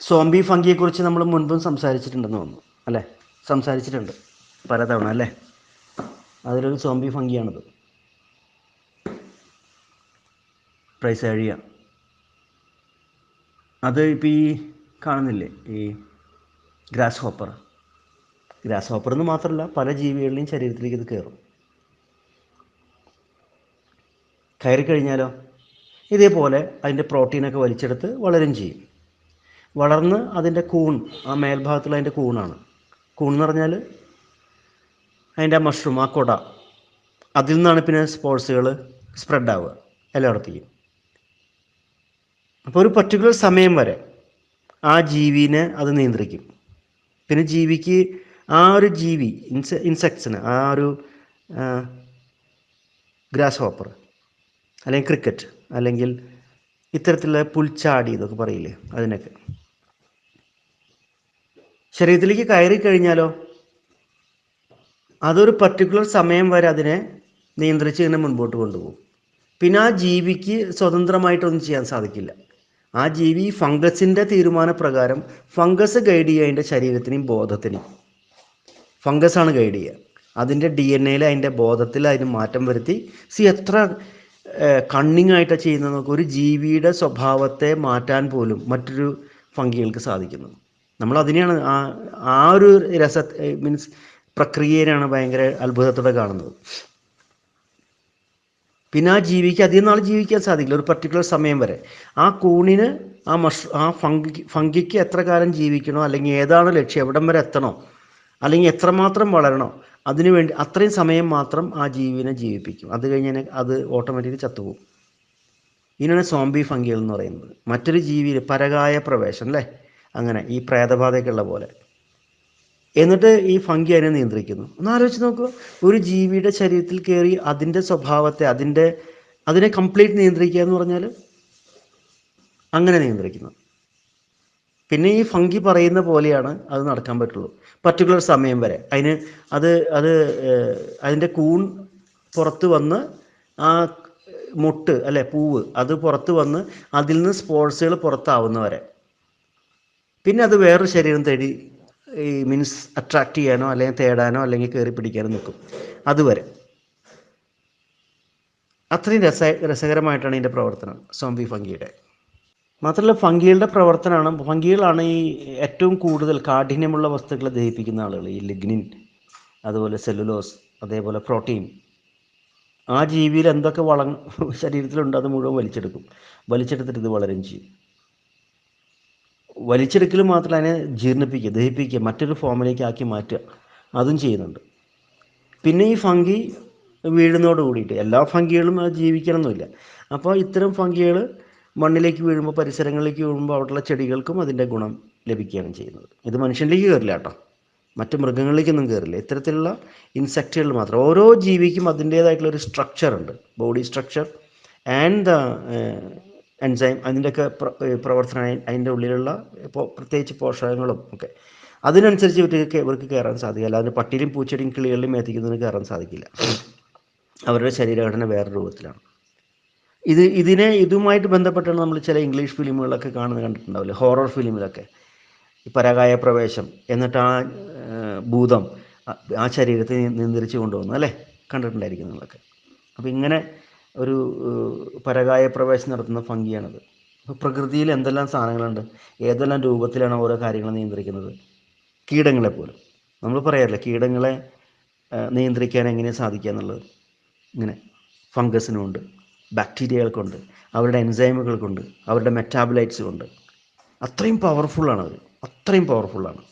Zombie ഫംഗിയെക്കുറിച്ച് നമ്മൾ മുൻപും സംസാരിച്ചിട്ടുണ്ടെന്ന് തോന്നുന്നു അല്ലേ? സംസാരിച്ചിട്ടുണ്ട് പലതവണ അല്ലേ? അതിലൊരു സോംബി ഫംഗിയാണിത് പ്രൈസാഴിയ അത് ഇപ്പോൾ ഈ കാണുന്നില്ലേ? ഈ ഗ്രാസ് ഹോപ്പർ ഗ്രാസ് ഹോപ്പർ എന്ന് മാത്രമല്ല പല ജീവികളുടെയും ശരീരത്തിലേക്ക് ഇത് കയറും കയറി കഴിഞ്ഞാലോ ഇതേപോലെ അതിന്റെ പ്രോട്ടീനൊക്കെ വലിച്ചെടുത്ത് വളരും ചെയ്യും. വളർന്ന് അതിന്റെ കൂൺ ആ മേൽഭാഗത്തുള്ള അതിന്റെ കൂണാണ്. കൂൺ എന്ന് പറഞ്ഞാൽ അതിന്റെ ആ മഷ്റൂം ആ കൊട. അതിൽ നിന്നാണ് പിന്നെ സ്പോർട്സുകൾ സ്പ്രെഡ് ആവുക എല്ലായിടത്തേക്കും. അപ്പോൾ ഒരു പർട്ടിക്കുലർ സമയം വരെ ആ ജീവിനെ അത് നിയന്ത്രിക്കും. പിന്നെ ജീവിക്ക് ആ ഒരു ജീവി ഇൻസ ഇൻസെക്ട്സിന് ആ ഒരു ഗ്രാസ് ഹോപ്പർ അല്ലെങ്കിൽ ക്രിക്കറ്റ് അല്ലെങ്കിൽ ഇത്തരത്തിലുള്ള പുൽച്ചാടി ഇതൊക്കെ പറയില്ലേ അതിനൊക്കെ. ശരീരത്തിലേക്ക് കയറി കഴിഞ്ഞാലോ? അതൊരു പർട്ടിക്കുലർ സമയം വരെ അതിനെ നിയന്ത്രിച്ച് ഇങ്ങനെ മുൻപോട്ട് കൊണ്ടുപോകും. പിന്നെ ആ ജീവിക്ക് സ്വതന്ത്രമായിട്ടൊന്നും ചെയ്യാൻ സാധിക്കില്ല. ആ ജീവി ഫംഗസിന്റെ തീരുമാനപ്രകാരം ഫംഗസ് ഗൈഡ് ചെയ്യുക അതിന്റെ ശരീരത്തിനെയും ബോധത്തിനെയും. ഫംഗസാണ് ഗൈഡ് ചെയ്യുക. അതിന്റെ ഡി എൻ എയിൽ അതിന്റെ ബോധത്തിൽ അതിന് മാറ്റം വരുത്തി. സി എത്ര കണ്ണിങ് ആയിട്ടാണ് ചെയ്യുന്നത് നോക്കുക ഒരു ജീവിയുടെ സ്വഭാവത്തെ മാറ്റാൻ പോലും മറ്റൊരു ഫംഗികൾക്ക് സാധിക്കുന്നു. നമ്മൾ അതിനെയാണ് ആ ആ ഒരു രസ മീൻസ് പ്രക്രിയയിലാണ് ഭയങ്കര അത്ഭുതത്തോടെ കാണുന്നത്. പിന്നെ ആ ജീവിക്ക് അധികം നാൾ ജീവിക്കാൻ സാധിക്കില്ല ഒരു പർട്ടിക്കുലർ സമയം വരെ. ആ കൂണിന് ആ മഷ് ആ ഫംഗി ഫംഗിക്ക് എത്ര കാലം ജീവിക്കണോ അല്ലെങ്കിൽ ഏതാണ് ലക്ഷ്യം എവിടം വരെ എത്തണോ അല്ലെങ്കിൽ എത്രമാത്രം വളരണോ അതിനു വേണ്ടി അത്രയും സമയം മാത്രം ആ ജീവിനെ ജീവിപ്പിക്കും. അത് കഴിഞ്ഞാൽ അത് ഓട്ടോമാറ്റിക്കലി ചത്തുപോകും. ഇതിനാണ് സോംബി ഫംഗികൾ എന്ന് പറയുന്നത്. മറ്റൊരു ജീവിയിൽ പരകായ പ്രവേശം അല്ലേ? അങ്ങനെ ഈ പ്രേതബാധയൊക്കെയുള്ള പോലെ. എന്നിട്ട് ഈ ഫംഗി അതിനെ നിയന്ത്രിക്കുന്നു. ഒന്ന് ആലോചിച്ച് നോക്കൂ. ഒരു ജീവിയുടെ ശരീരത്തിൽ കയറി അതിന്റെ സ്വഭാവത്തെ അതിന്റെ അതിനെ കംപ്ലീറ്റ് നിയന്ത്രിക്കുക എന്ന് പറഞ്ഞാൽ അങ്ങനെ നിയന്ത്രിക്കുന്നു. പിന്നെ ഈ ഫംഗി പറയുന്ന പോലെയാണ് അത് നടക്കാൻ പറ്റുള്ളൂ. പർട്ടിക്കുലർ സമയം വരെ. അതിന് അത് അത് അതിന്റെ കൂൺ പുറത്ത് വന്ന് ആ മുട്ട് അല്ലെ പൂവ് അത് പുറത്ത് വന്ന് അതിൽ നിന്ന് സ്പോർട്സുകൾ പുറത്താവുന്നവരെ. പിന്നെ അത് വേറൊരു ശരീരം തേടി ഈ മീൻസ് അട്രാക്റ്റ് ചെയ്യാനോ അല്ലെങ്കിൽ തേടാനോ അല്ലെങ്കിൽ കയറി പിടിക്കാനോ നിൽക്കും. അതുവരെ. അത്രയും രസ രസകരമായിട്ടാണ് ഇതിന്റെ പ്രവർത്തനം സോംബി ഫംഗിയുടെ മാത്രമല്ല ഫംഗികളുടെ പ്രവർത്തനമാണ് ഫംഗികളാണ് ഈ ഏറ്റവും കൂടുതൽ കാഠിന്യമുള്ള വസ്തുക്കളെ ദഹിപ്പിക്കുന്ന ആളുകൾ. ഈ ലിഗ്നിൻ അതുപോലെ സെല്ലുലോസ് അതേപോലെ പ്രോട്ടീൻ ആ ജീവിയിൽ എന്തൊക്കെ വള ശരീരത്തിലുണ്ട് അത് മുഴുവൻ വലിച്ചെടുക്കും. വലിച്ചെടുത്തിട്ട് ഇത് വളരും ചെയ്യും. വലിച്ചെടുക്കൽ മാത്രമല്ല അതിനെ ജീർണിപ്പിക്കുക ദഹിപ്പിക്കുക മറ്റൊരു ഫോമിലേക്ക് ആക്കി മാറ്റുക. അതും ചെയ്യുന്നുണ്ട്. പിന്നെ ഈ ഫംഗി വീഴുന്നതോട് കൂടിയിട്ട് എല്ലാ ഫംഗികളും അത് ജീവിക്കണമെന്നില്ല. അപ്പോൾ ഇത്തരം ഫംഗികൾ മണ്ണിലേക്ക് വീഴുമ്പോൾ പരിസരങ്ങളിലേക്ക് വീഴുമ്പോൾ അവിടെയുള്ള ചെടികൾക്കും അതിന്റെ ഗുണം ലഭിക്കുകയാണ് ചെയ്യുന്നത്. ഇത് മനുഷ്യനിലേക്ക് കയറില്ല കേട്ടോ. മറ്റ് മൃഗങ്ങളിലേക്കൊന്നും കയറില്ല. ഇത്തരത്തിലുള്ള ഇൻസെക്റ്റുകൾ മാത്രം. ഓരോ ജീവിക്കും അതിന്റേതായിട്ടുള്ള ഒരു സ്ട്രക്ചർ ഉണ്ട്. Body structure and the enzyme അതിന്റെയൊക്കെ പ്രവർത്തനം അതിന്റെ ഉള്ളിലുള്ള ഇപ്പോൾ പ്രത്യേകിച്ച് പോഷകങ്ങളും ഒക്കെ. അതിനനുസരിച്ച് ഇവർക്ക് ഇവർക്ക് കയറാൻ സാധിക്കില്ല. അല്ലാതെ പട്ടിയിലും പൂച്ചെടിയും കിളികളിലും എത്തിക്കുന്നതിന് കയറാൻ സാധിക്കില്ല. അവരുടെ ശരീരഘടന വേറെ രൂപത്തിലാണ്. ഇത് ഇതിനെ ഇതുമായിട്ട് ബന്ധപ്പെട്ടാണ് നമ്മൾ ചില ഇംഗ്ലീഷ് ഫിലിമുകളൊക്കെ കാണുന്നത് കണ്ടിട്ടുണ്ടാവില്ലേ? ഹൊറർ ഫിലിമിലൊക്കെ. പരാകായ പ്രവേശം എന്നിട്ട് ആ ഭൂതം ആ ശരീരത്തെ നിയന്ത്രിച്ച് കൊണ്ടുവന്നു അല്ലേ? കണ്ടിട്ടുണ്ടായിരിക്കും നിങ്ങളൊക്കെ അപ്പോൾ ഇങ്ങനെ ഒരു പരകായ പ്രവേശം നടത്തുന്ന ഭംഗിയാണത്. അപ്പോൾ പ്രകൃതിയിൽ എന്തെല്ലാം സാധനങ്ങളുണ്ട് ഏതെല്ലാം രൂപത്തിലാണ് ഓരോ കാര്യങ്ങൾ നിയന്ത്രിക്കുന്നത്? കീടങ്ങളെ പോലും നമ്മൾ പറയാറില്ല കീടങ്ങളെ നിയന്ത്രിക്കാൻ എങ്ങനെ സാധിക്കുക എന്നുള്ളത്? ഇങ്ങനെ ഫംഗസിനുമുണ്ട് ബാക്ടീരിയകൾക്കുണ്ട് അവരുടെ എൻസൈമുകൾക്കുണ്ട് അവരുടെ മെറ്റാബിലൈറ്റ്സ് ഉണ്ട് അത്രയും പവർഫുള്ളാണ് അവർ അത്രയും പവർഫുള്ളാണ്